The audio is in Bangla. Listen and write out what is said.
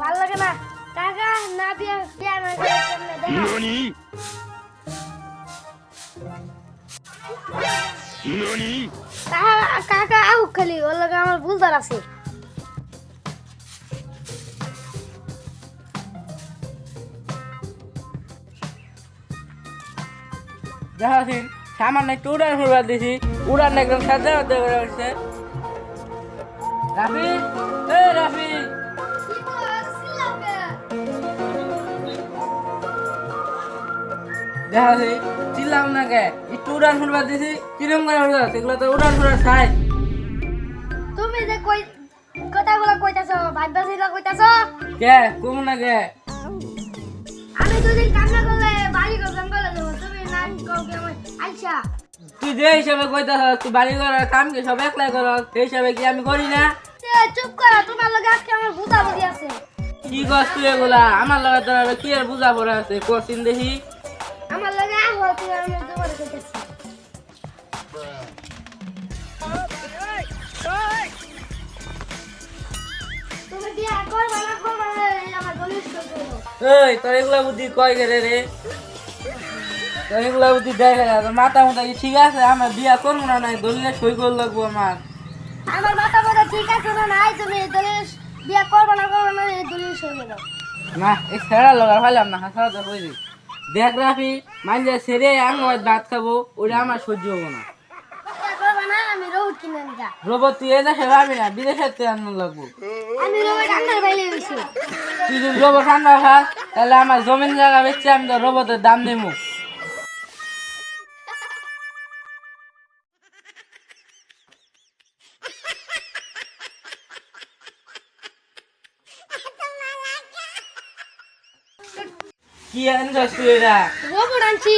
ভালো লাগে না কাকা না বিয়া বিয়া না করে কেমনে দেখাকাকা আউ খালি ওর লাগে আমার বুলদার আছে। দেখাচ্ছেন সামান্য একটু উড়ান ফুরবার দিছি। উড়ান একদম সাথে সাথে করে উঠছে রাফি এ রাফি। দেখাচ্ছি চিল্লাম না কে? একটু উড়ান ফুরবার দিছি কিরম করে উড়া সেগুলো তো উড়ান ফুরার খাই তুমি যে কই কথাগুলো কইতাছো ভাববাসিলা কইতাছো? কে? কম না কে? আমি দুদিন কান্না করলে বাড়ি গো জঙ্গলে যাব। তুমি না কও কি আইসা। তুই যে হিসাবে কইতাছ তুই বাড়ি করার কাম কি সব একলাই কর? সেই হিসাবে কি আমি করি না? চুপ করো তোমার লগে আজকে আমার বুঝা বুঝি আছে। কি তুই এগুলা? আমার লগে তোর কি আর বুঝা পড়ে আছে? কোশ্চিন দেখি। এই তোর এগুলা বুদ্ধি কয় রে? তোর এগুলা বুদ্ধি তোর মাথা কি ঠিক আছে? আমার বিয়া করব না নাই দলিলে সই করে লাগবো আমার। আমার মাথা মাথা ঠিক আছে না নাই তুমি দলিল বিয়া করবা না করবা না এই সই করো না এই ছেড়া লগা ফাইলাম না হাসা হাসা দেখ রাফি সেরে আমি ভাত খাব ওটা আমার সহ্য হব না। আমি রোড কিনে আনি রোবট তুই এই দেশে পাবি না? বিদেশের তুই আনন্দ লাগবো। আমি রোড আন্ডার বাইলে হইছি তুই যদি রোবট ঠান্ডা খাস তাহলে আমার জমিন জায়গা বেচছে আমি তো রোবটের দাম দেবো কি আনছিস তুই এটা? রোবট আনছি।